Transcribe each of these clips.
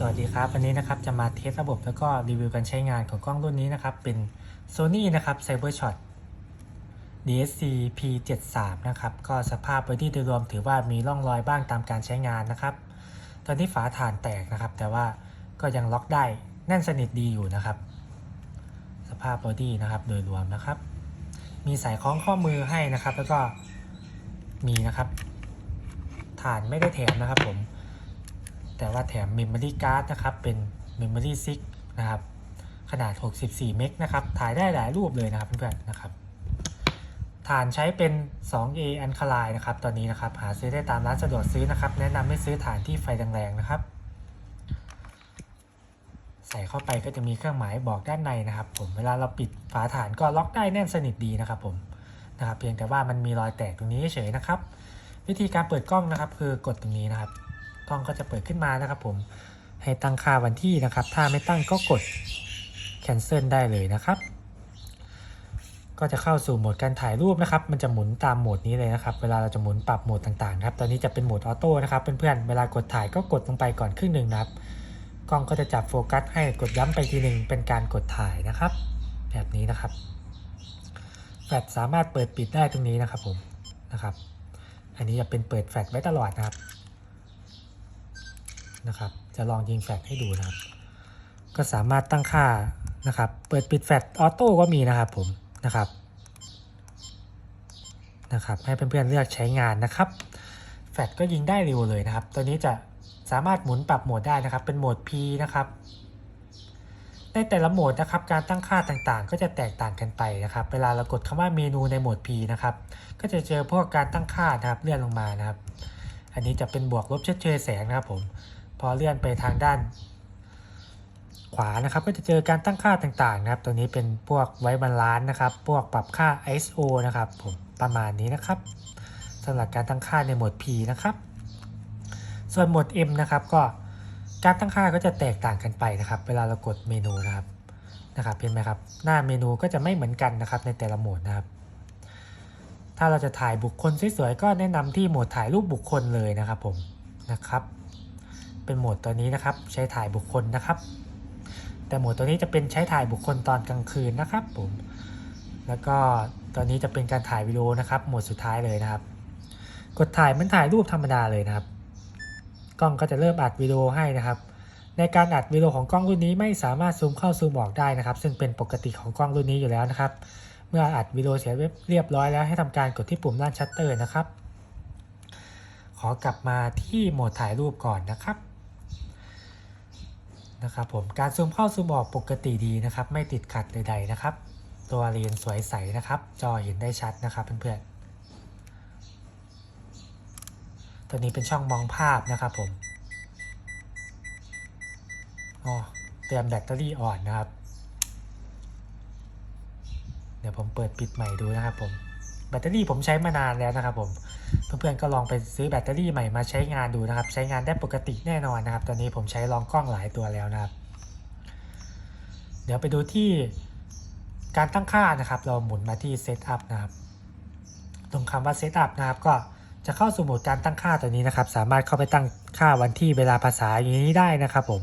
สวัสดีครับวันนี้นะครับจะมาเทสระบบแล้วก็รีวิวการใช้งานของกล้องรุ่นนี้นะครับ เป็น Sony นะครับ CyberShot DSC P73 นะครับ ก็สภาพบอดี้โดยรวมถือว่ามีร่องรอยบ้างตามการใช้งานนะครับ ตอนนี้ฝาถ่านแตกนะครับ แต่ว่าก็ยังล็อกได้แน่นสนิทดีอยู่นะครับ สภาพบอดี้นะครับโดยรวมนะครับ มีสายคล้องข้อมือให้นะครับ แล้วก็มีนะครับฐานไม่ได้แถมนะครับผม แต่ว่าแถม Memory Card นะครับ เป็น Memory 6 นะครับ ขนาด 64 เมกนะครับ ถ่ายได้หลายรูปเลยนะครับเพื่อนๆนะครับ ฐานใช้เป็น 2A Alkaline นะครับ ตอนนี้นะครับ หาซื้อได้ตามร้านสะดวกซื้อนะครับ แนะนำให้ซื้อฐานที่ไฟแรงๆนะครับ ใส่เข้าไปก็จะมีเครื่องหมายบอกด้านในนะครับ ผม เวลาเราปิดฝาฐานก็ล็อกได้แน่นสนิทดีนะครับ ผม นะครับ เพียงแต่ว่ามันมีรอยแตกตรงนี้เฉยๆนะครับ วิธีการเปิดกล้องนะครับ คือกดตรงนี้นะครับ กล้องก็จะเปิดขึ้นมานะครับผมให้ตั้งค่าวันที่นะครับ ถ้าไม่ตั้งก็กด cancel ได้เลยนะครับ ก็จะเข้าสู่โหมดการถ่ายรูปนะครับ มันจะหมุนตามโหมดนี้เลยนะครับ เวลาเราจะหมุนปรับโหมดต่างๆครับ ตอนนี้จะเป็นโหมดออโต้นะครับเพื่อนๆ เวลากดถ่ายก็กดลงไปก่อนครึ่งหนึ่งนะครับ กล้องก็จะจับโฟกัสให้กดย้ำไปทีหนึ่งเป็นการกดถ่ายนะครับ แบบนี้นะครับ แฟลชสามารถเปิดปิดได้ตรงนี้นะครับผมนะครับ อันนี้จะเป็นเปิดแฟลชไว้ตลอดนะครับ นะครับ จะลองยิงแฟลชให้ดูนะครับ ก็สามารถตั้งค่านะครับ เปิดปิดแฟลชออโต้ก็มีนะครับผมนะครับนะครับ ให้เพื่อนๆเลือกใช้งานนะครับ แฟลชก็ยิงได้เร็วเลยนะครับ ตัวนี้จะสามารถหมุนปรับโหมดได้นะครับ เป็นโหมด P นะครับ ในแต่ละโหมดนะครับ การตั้งค่าต่างๆ ก็จะแตกต่างกันไปนะครับ เวลาเรากดคำว่าเมนูในโหมด P นะครับ ก็จะเจอพวกการตั้งค่านะครับเลื่อนลงมานะครับ อันนี้จะเป็นบวกลบเชดเชยแสงนะครับผม พอเลื่อนไปทางด้าน ขวานะครับ ก็จะเจอการตั้งค่าต่างๆนะครับ ตัวนี้เป็นพวกไว้บาลานซ์นะครับ พวกปรับค่า ISO นะครับผมประมาณนี้นะครับสำหรับการตั้งค่าในโหมด P นะครับ ส่วนโหมด M นะครับก็การตั้งค่าก็จะแตกต่างกันไปนะครับ เวลาเรากดเมนูนะครับนะครับเห็นไหมครับหน้าเมนูก็จะไม่เหมือนกันนะครับในแต่ละโหมดนะครับ ถ้าเราจะถ่ายบุคคลสวยๆก็แนะนำที่โหมดถ่ายรูปบุคคลเลยนะครับผมนะครับ เป็นโหมดตัวนี้นะครับ ใช้ถ่ายบุคคลนะครับ แต่โหมดตัวนี้จะเป็นใช้ถ่ายบุคคลตอนกลางคืนนะครับผมแล้วก็ตัวนี้จะเป็นการถ่ายวิดีโอนะครับ โหมดสุดท้ายเลยนะครับ กดถ่ายมันถ่ายรูปธรรมดาเลยนะครับ กล้องก็จะเริ่มอัดวิดีโอให้นะครับ ในการอัดวิดีโอของกล้องรุ่นนี้ไม่สามารถซูมเข้าซูมออกได้นะครับ ซึ่งเป็นปกติของกล้องรุ่นนี้อยู่แล้วนะครับ เมื่ออัดวิดีโอเสร็จเรียบร้อยแล้วให้ทำการกดที่ปุ่มด้านชัตเตอร์นะครับ ขอกลับมาที่โหมดถ่ายรูปก่อนนะครับ นะครับผมการซูมเข้าซูมออกปกติดีนะครับ ไม่ติดขัดใดๆนะครับ ตัวเรียนสวยใสนะครับ จอเห็นได้ชัดนะครับเพื่อนๆตัวนี้เป็นช่องมองภาพนะครับผมอ๋อเตือนแบตเตอรี่อ่อนนะครับ เดี๋ยวผมเปิดปิดใหม่ดูนะครับผมแบตเตอรี่ผมใช้มานานแล้วนะครับผม เพื่อนๆก็ลองไปซื้อแบตเตอรี่ใหม่มาใช้งานดูนะครับ ใช้งานได้ปกติแน่นอนนะครับ ตอนนี้ผมใช้ลองกล้องหลายตัวแล้วนะครับ เดี๋ยวไปดูที่การตั้งค่านะครับ เราหมุนมาที่ Setup นะครับ ตรงคำว่า Setup นะครับก็จะเข้าสู่โหมดการตั้งค่าตัวนี้นะครับ สามารถเข้าไปตั้งค่าวันที่เวลาภาษาอย่างนี้ได้นะครับ ผม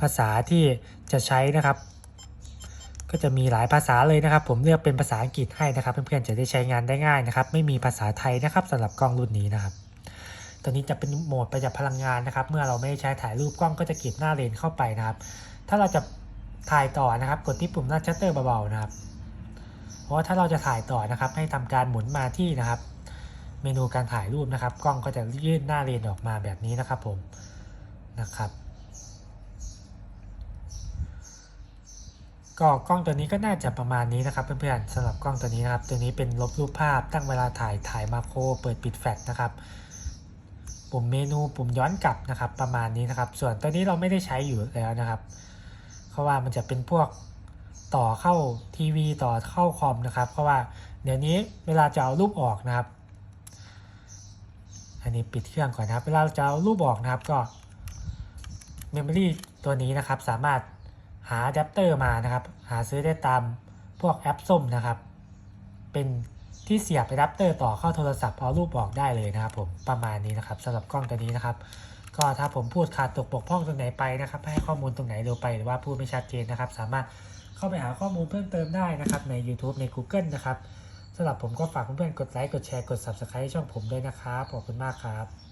ภาษาที่จะใช้นะครับ ก็จะมีหลายภาษาเลยนะครับ ผมเลือกเป็นภาษาอังกฤษให้นะครับ เพื่อนๆจะได้ใช้งานได้ง่ายนะครับ ไม่มีภาษาไทยนะครับสำหรับกล้องรุ่นนี้นะครับตัวนี้จะเป็นโหมดประหยัดพลังงานนะครับ เมื่อเราไม่ใช้ถ่ายรูปกล้องก็จะเก็บหน้าเลนเข้าไปนะครับ ถ้าเราจะถ่ายต่อนะครับ กดที่ปุ่มหน้าชัตเตอร์เบาๆนะครับ เพราะว่าถ้าเราจะถ่ายต่อนะครับ ให้ทำการหมุนมาที่นะครับ เมนูการถ่ายรูปนะครับ กล้องก็จะยื่นหน้าเลนออกมาแบบนี้นะครับ ผมนะครับ ก็กล้องตัวนี้ก็น่าจะประมาณนี้นะครับเพื่อนๆสำหรับกล้องตัวนี้นะครับ ตัวนี้เป็นลบรูปภาพตั้งเวลาถ่ายถ่ายมาโครเปิดปิดแฟลชนะครับปุ่มเมนูปุ่มย้อนกลับนะครับประมาณนี้นะครับ ส่วนตัวนี้เราไม่ได้ใช้อยู่แล้วนะครับเพราะว่ามันจะเป็นพวกต่อเข้าทีวีต่อเข้าคอมนะครับ เพราะว่าเดี๋ยวนี้เวลาจะเอารูปออกนะครับ อันนี้ปิดเครื่องก่อนนะครับ เวลาจะเอารูปออกนะครับก็เมมโมรีตัวนี้นะครับสามารถ หาอะแดปเตอร์มานะครับ หาซื้อได้ตามพวกแอปส้มนะครับ เป็นที่เสียบอะแดปเตอร์ต่อเข้าโทรศัพท์เอารูปออกได้เลยนะครับ ผมประมาณนี้นะครับสำหรับกล้องตัวนี้นะครับ ก็ถ้าผมพูดขาดตกบกพร่องตรงไหนไปนะครับ ให้ข้อมูลตรงไหนเร็วไปหรือว่าพูดไม่ชัดเจนนะครับ สามารถเข้าไปหาข้อมูลเพิ่มเติมได้นะครับใน YouTube ใน Google นะครับสำหรับผมก็ฝากเพื่อนๆกดไลค์กดแชร์กด Subscribe ให้ช่องผมด้วยนะครับขอบคุณมากครับ